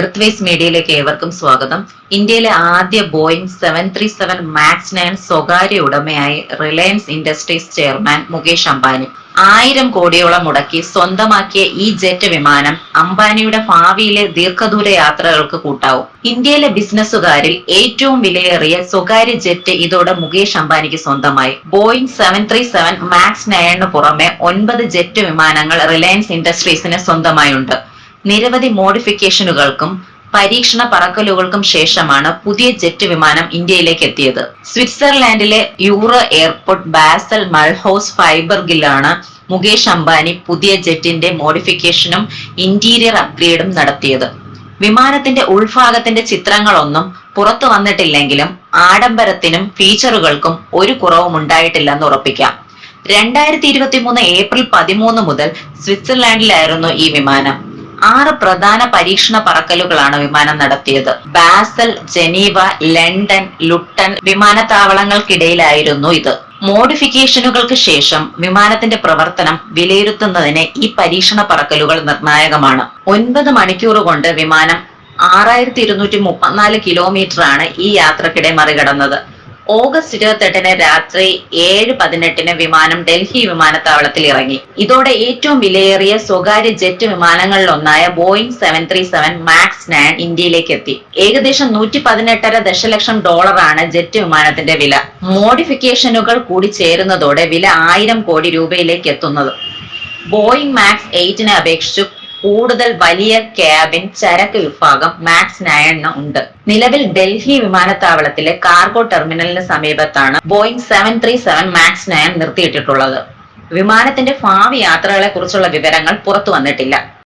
Earthways മീഡിയയിലേക്ക് ഏവർക്കും സ്വാഗതം. ഇന്ത്യയിലെ ആദ്യ Boeing seven three seven max nine സ്വകാര്യ ഉടമയായി Reliance Industries chairman Mukesh Ambani. ആയിരം കോടിയോളം മുടക്കി സ്വന്തമാക്കിയ ഈ ജെറ്റ് വിമാനം അംബാനിയുടെ ഭാവിയിലെ ദീർഘദൂര യാത്രകൾക്ക് കൂട്ടാവും. ഇന്ത്യയിലെ ബിസിനസ്സുകാരിൽ ഏറ്റവും വിലയേറിയ സ്വകാര്യ ജെറ്റ് ഇതോടെ മുകേഷ് അംബാനിക്ക് സ്വന്തമായി. Boeing seven three seven max നയനു പുറമെ ഒൻപത് ജെറ്റ് വിമാനങ്ങൾ റിലയൻസ് ഇൻഡസ്ട്രീസിന് സ്വന്തമായുണ്ട്. നിരവധി മോഡിഫിക്കേഷനുകൾക്കും പരീക്ഷണ പറക്കലുകൾക്കും ശേഷമാണ് പുതിയ ജെറ്റ് വിമാനം ഇന്ത്യയിലേക്ക് എത്തിയത്. സ്വിറ്റ്സർലാൻഡിലെ യൂറോ എയർപോർട്ട് ബാസൽ മൾഹൌസ് ഫൈബർഗിലാണ് മുകേഷ് അംബാനി പുതിയ ജെറ്റിന്റെ മോഡിഫിക്കേഷനും ഇന്റീരിയർ അപ്ഗ്രേഡും നടത്തിയത്. വിമാനത്തിന്റെ ഉൾഭാഗത്തിന്റെ ചിത്രങ്ങളൊന്നും പുറത്തു വന്നിട്ടില്ലെങ്കിലും ആഡംബരത്തിനും ഫീച്ചറുകൾക്കും ഒരു കുറവും ഉണ്ടായിട്ടില്ലെന്ന് ഉറപ്പിക്കാം. രണ്ടായിരത്തി ഇരുപത്തി മൂന്ന് ഏപ്രിൽ പതിമൂന്ന് മുതൽ സ്വിറ്റ്സർലാൻഡിലായിരുന്നു ഈ വിമാനം. ആറ് പ്രധാന പരീക്ഷണ പറക്കലുകളാണ് വിമാനം നടത്തിയത്. ബാസൽ ജനീവ ലണ്ടൻ ലുട്ടൺ വിമാനത്താവളങ്ങൾക്കിടയിലായിരുന്നു ഇത്. മോഡിഫിക്കേഷനുകൾക്ക് ശേഷം വിമാനത്തിന്റെ പ്രവർത്തനം വിലയിരുത്തുന്നതിന് ഈ പരീക്ഷണ പറക്കലുകൾ നിർണായകമാണ്. ഒൻപത് മണിക്കൂർ കൊണ്ട് വിമാനം ആറായിരത്തി ഇരുന്നൂറ്റി മുപ്പത്തിനാല് കിലോമീറ്ററാണ് ഈ യാത്രക്കിടെ മറികടന്നത്. ഓഗസ്റ്റ് ഇരുപത്തെട്ടിന് രാത്രി ഏഴ് പതിനെട്ടിന് വിമാനം ഡൽഹി വിമാനത്താവളത്തിൽ ഇറങ്ങി. ഇതോടെ ഏറ്റവും വിലയേറിയ സ്വകാര്യ jet വിമാനങ്ങളിലൊന്നായ Boeing seven three seven max nine ഇന്ത്യയിലേക്ക് എത്തി. ഏകദേശം നൂറ്റി പതിനെട്ടര ദശലക്ഷം ഡോളറാണ് ജെറ്റ് വിമാനത്തിന്റെ വില. മോഡിഫിക്കേഷനുകൾ കൂടി ചേരുന്നതോടെ വില ആയിരം കോടി രൂപയിലേക്ക് എത്തുന്നത്. ബോയിങ് മാക്സ് എയ്റ്റിനെ അപേക്ഷിച്ചു കൂടുതൽ വലിയ ക്യാബിൻ ചരക്ക് വിഭാഗം മാക്സ് നയണ്ണ ഉണ്ട്. നിലവിൽ ഡൽഹി വിമാനത്താവളത്തിലെ കാർഗോ ടെർമിനലിന് സമീപത്താണ് Boeing seven three seven max nine നിർത്തിയിട്ടിട്ടുള്ളത്. വിമാനത്തിന്റെ ഭാവി യാത്രകളെ കുറിച്ചുള്ള വിവരങ്ങൾ പുറത്തു വന്നിട്ടില്ല.